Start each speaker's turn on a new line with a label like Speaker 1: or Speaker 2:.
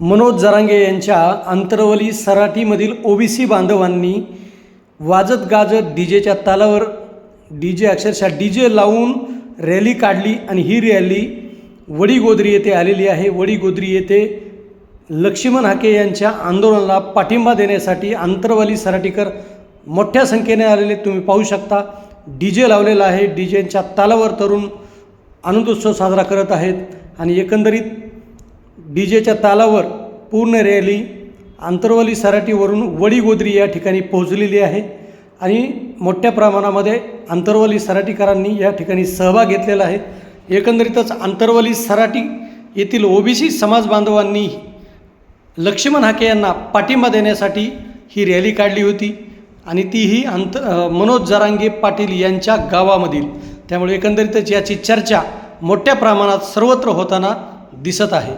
Speaker 1: मनोज जरांगे यांच्या आंतरवली सराटीमधील ओबीसी बांधवांनी वाजत गाजत डी जेच्या तालावर डी जे अक्षरशः डी जे लावून रॅली काढली आणि ही रॅली वडीगोद्री येथे आलेली आहे. वडीगोद्री येथे लक्ष्मण हाके यांच्या आंदोलनाला पाठिंबा देण्यासाठी आंतरवाली सराटीकर मोठ्या संख्येने आलेले तुम्ही पाहू शकता. डी जे लावलेला आहे. डी जेच्या तालावर तरुण आनंदोत्सव साजरा करत आहेत आणि एकंदरीत डी जेच्या तालावर पूर्ण रॅली आंतरवाली सराटीवरून वडीगोद्री या ठिकाणी पोहोचलेली आहे आणि मोठ्या प्रमाणामध्ये आंतरवाली सराटीकरांनी या ठिकाणी सहभाग घेतलेला आहे. एकंदरीतच आंतरवाली सराटी येथील ओबीसी समाज बांधवांनी लक्ष्मण हाके यांना पाठिंबा देण्यासाठी ही रॅली काढली होती आणि तीही अंत मनोज जरांगे पाटील यांच्या गावामधील. त्यामुळे एकंदरीतच याची चर्चा मोठ्या प्रमाणात सर्वत्र होताना दिसत आहे.